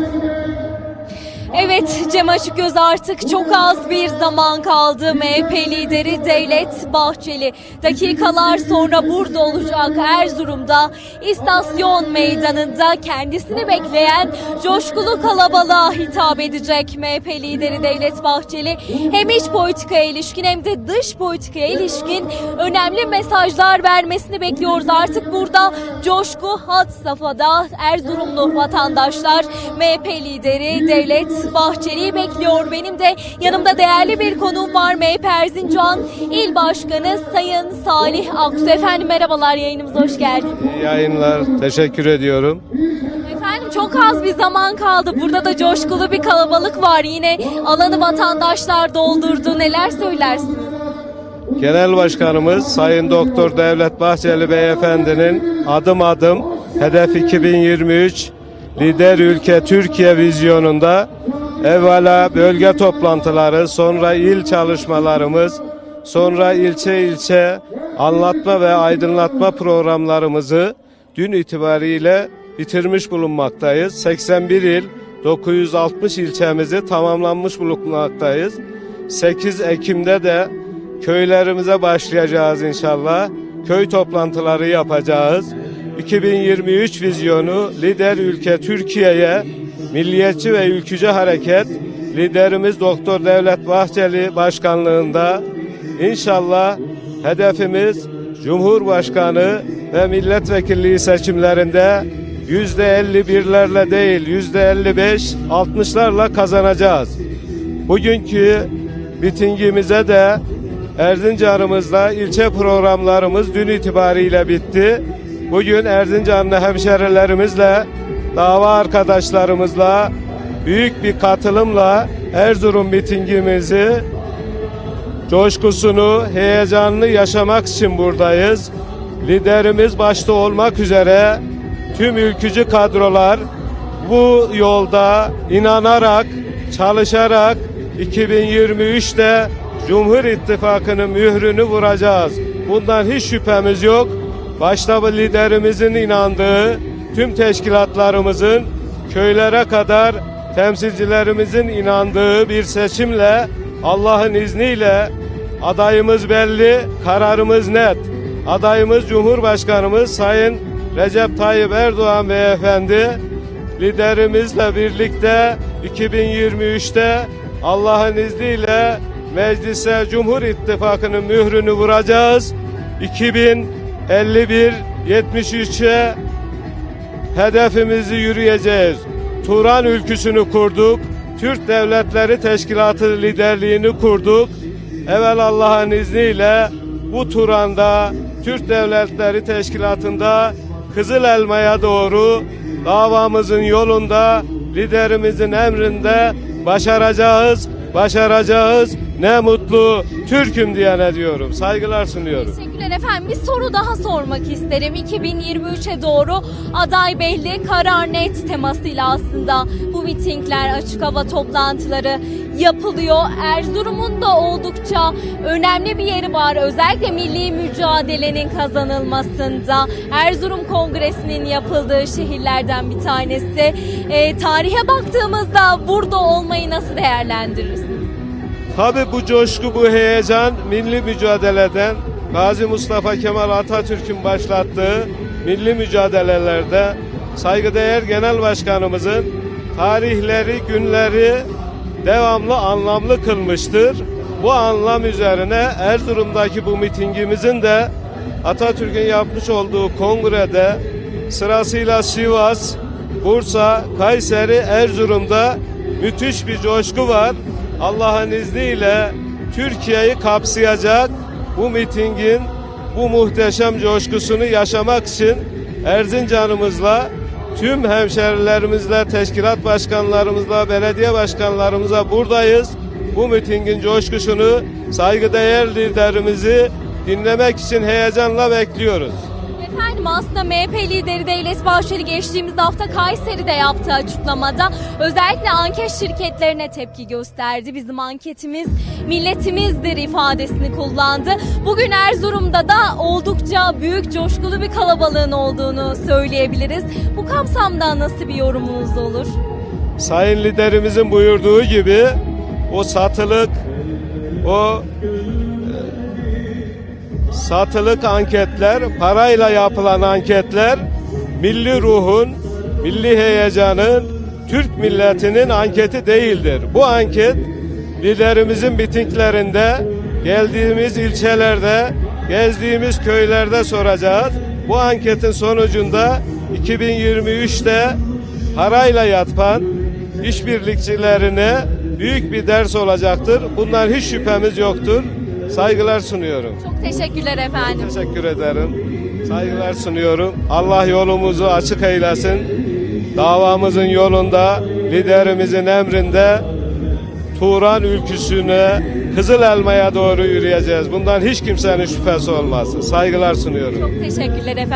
Thank you. Evet Cem Açıkgöz artık çok az bir zaman kaldı. MHP lideri Devlet Bahçeli dakikalar sonra burada olacak Erzurum'da istasyon meydanında kendisini bekleyen coşkulu kalabalığa hitap edecek MHP lideri Devlet Bahçeli. Hem iç politikaya ilişkin hem de dış politikaya ilişkin önemli mesajlar vermesini bekliyoruz. Artık burada coşku hat safhada Erzurumlu vatandaşlar MHP lideri Devlet Bahçeli'yi bekliyor. Benim de yanımda değerli bir konuğum var. MHP Erzincan İl Başkanı Sayın Salih Aksu. Efendim merhabalar yayınımıza hoş geldiniz. İyi yayınlar. Teşekkür ediyorum. Efendim çok az bir zaman kaldı. Burada da coşkulu bir kalabalık var. Yine alanı vatandaşlar doldurdu. Neler söylersiniz? Genel Başkanımız Sayın Doktor Devlet Bahçeli Beyefendi'nin adım adım Hedef 2023 Lider Ülke Türkiye vizyonunda evvela bölge toplantıları, sonra il çalışmalarımız, sonra ilçe ilçe anlatma ve aydınlatma programlarımızı dün itibariyle bitirmiş bulunmaktayız. 81 il, 960 ilçemizi tamamlanmış bulunmaktayız. 8 Ekim'de de köylerimize başlayacağız inşallah. Köy toplantıları yapacağız. 2023 vizyonu lider ülke Türkiye'ye milliyetçi ve ülkücü hareket liderimiz Doktor Devlet Bahçeli başkanlığında inşallah hedefimiz Cumhurbaşkanı ve milletvekilliği seçimlerinde yüzde 51'lerle değil yüzde 55 60'larla kazanacağız. Bugünkü mitingimize de Erzincan'ımızda ilçe programlarımız dün itibariyle bitti. Bugün Erzincanlı hemşerilerimizle, dava arkadaşlarımızla, büyük bir katılımla Erzurum mitingimizi coşkusunu, heyecanını yaşamak için buradayız. Liderimiz başta olmak üzere tüm ülkücü kadrolar bu yolda inanarak, çalışarak 2023'te Cumhur İttifakı'nın mührünü vuracağız. Bundan hiç şüphemiz yok. Başta liderimizin inandığı, tüm teşkilatlarımızın köylere kadar temsilcilerimizin inandığı bir seçimle Allah'ın izniyle adayımız belli, kararımız net. Adayımız Cumhurbaşkanımız Sayın Recep Tayyip Erdoğan beyefendi liderimizle birlikte 2023'te Allah'ın izniyle meclise Cumhur İttifakı'nın mührünü vuracağız. 2051 73'e hedefimizi yürüyeceğiz. Turan ülküsünü kurduk. Türk Devletleri Teşkilatı liderliğini kurduk. Evvel Allah'ın izniyle bu Turan'da Türk Devletleri Teşkilatı'nda Kızıl Elma'ya doğru davamızın yolunda liderimizin emrinde başaracağız, başaracağız. Ne mutlu Türk'üm diyene diyorum. Saygılar sunuyorum. Teşekkürler efendim. Bir soru daha sormak isterim. 2023'e doğru aday belli, karar net temasıyla aslında bu mitingler, açık hava toplantıları yapılıyor. Erzurum'un da oldukça önemli bir yeri var. Özellikle milli mücadelenin kazanılmasında. Erzurum Kongresi'nin yapıldığı şehirlerden bir tanesi. Ee, tarihe baktığımızda burada olmayı nasıl değerlendirirsiniz? Tabi bu coşku, bu heyecan milli mücadeleden Gazi Mustafa Kemal Atatürk'ün başlattığı milli mücadelelerde saygıdeğer genel başkanımızın tarihleri, günleri devamlı anlamlı kılmıştır. Bu anlam üzerine Erzurum'daki bu mitingimizin de Atatürk'ün yapmış olduğu kongrede sırasıyla Sivas, Bursa, Kayseri, Erzurum'da müthiş bir coşku var. Allah'ın izniyle Türkiye'yi kapsayacak bu mitingin bu muhteşem coşkusunu yaşamak için Erzincan'ımızla tüm hemşerilerimizle, teşkilat başkanlarımızla, belediye başkanlarımızla buradayız. Bu mitingin coşkusunu saygıdeğer liderimizi dinlemek için heyecanla bekliyoruz. Efendim aslında MHP lideri Devlet Bahçeli geçtiğimiz hafta Kayseri'de yaptığı açıklamada özellikle anket şirketlerine tepki gösterdi. Bizim anketimiz milletimizdir ifadesini kullandı. Bugün Erzurum'da da oldukça büyük coşkulu bir kalabalığın olduğunu söyleyebiliriz. Bu kapsamda nasıl bir yorumunuz olur? sayın liderimizin buyurduğu gibi o satılık, o satılık anketler, parayla yapılan anketler milli ruhun, milli heyecanın, Türk milletinin anketi değildir. Bu anket liderimizin mitinglerinde, geldiğimiz ilçelerde, gezdiğimiz köylerde soracağız. Bu anketin sonucunda 2023'te parayla yapan işbirlikçilerine büyük bir ders olacaktır. Bundan hiç şüphemiz yoktur. Saygılar sunuyorum. Çok teşekkürler efendim. Teşekkür ederim. Saygılar sunuyorum. Allah yolumuzu açık eylesin. Davamızın yolunda, liderimizin emrinde Turan ülküsüne, Kızıl Elma'ya doğru yürüyeceğiz. Bundan hiç kimsenin şüphesi olmasın. Saygılar sunuyorum. Çok teşekkürler efendim.